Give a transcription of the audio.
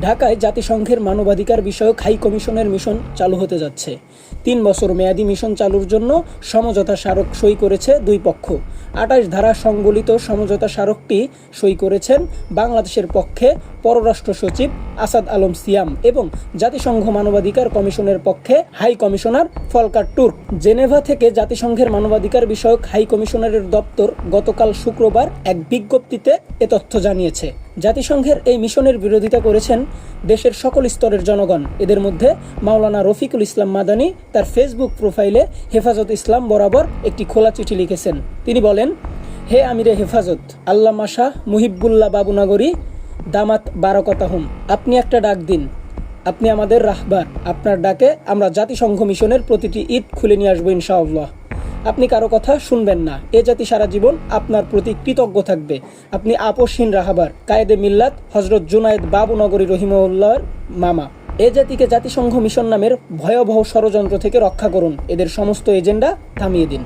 ঢাকায় জাতিসংঘের মানবাধিকার বিষয়ক হাই কমিশনের মিশন চালু হতে যাচ্ছে। তিন বছর মেয়াদী মিশন চালুর জন্য সমঝোতা স্মারক সই করেছে দুই পক্ষ। আঠাশ ধারা সংবলিত সমঝোতা স্মারকটি সই করেছেন বাংলাদেশের পক্ষে পররাষ্ট্র সচিব আসাদ আলম সিয়াম এবং জাতিসংঘ মানবাধিকার কমিশনের পক্ষে high commissioner Volker Turk. Geneva থেকে জাতিসংঘের মানবাধিকার বিষয়ক হাই কমিশনারের দপ্তর গতকাল শুক্রবার এক বিজ্ঞপ্তিতে এ তথ্য জানিয়েছে। জাতিসংঘের এই মিশনের বিরোধিতা করেছেন দেশের সকল স্তরের জনগণ। এদের মধ্যে মাওলানা রফিকুল ইসলাম মাদানী তার ফেসবুক প্রোফাইলে হেফাজত ইসলাম বরাবর একটি খোলা চিঠি লিখেছেন। তিনি বলেন, হে আমিরে হেফাজত, আল্লামা শাহ মুহিবুল্লাহ বাবুনাগরী দামাত বারকতাহুম, আপনি একটা ডাক দিন। আপনি আমাদের রাহবার, আপনার ডাকে আমরা জাতিসংঘ মিশনের প্রতিটি ঈদ খুলে নিয়ে আসব ইনশাআল্লাহ। আপনি কারও কথা শুনবেন না। এ জাতি সারা জীবন আপনার প্রতি কৃতজ্ঞ থাকবে। আপনি আপসহীন রাহাবার, কায়েদে মিল্লাত হজরত জুনায়েদ বাবু নগরী রহিমউল্লাহর মামা। এ জাতিকে জাতিসংঘ মিশন নামের ভয়াবহ ষড়যন্ত্র থেকে রক্ষা করুন। এদের সমস্ত এজেন্ডা থামিয়ে দিন।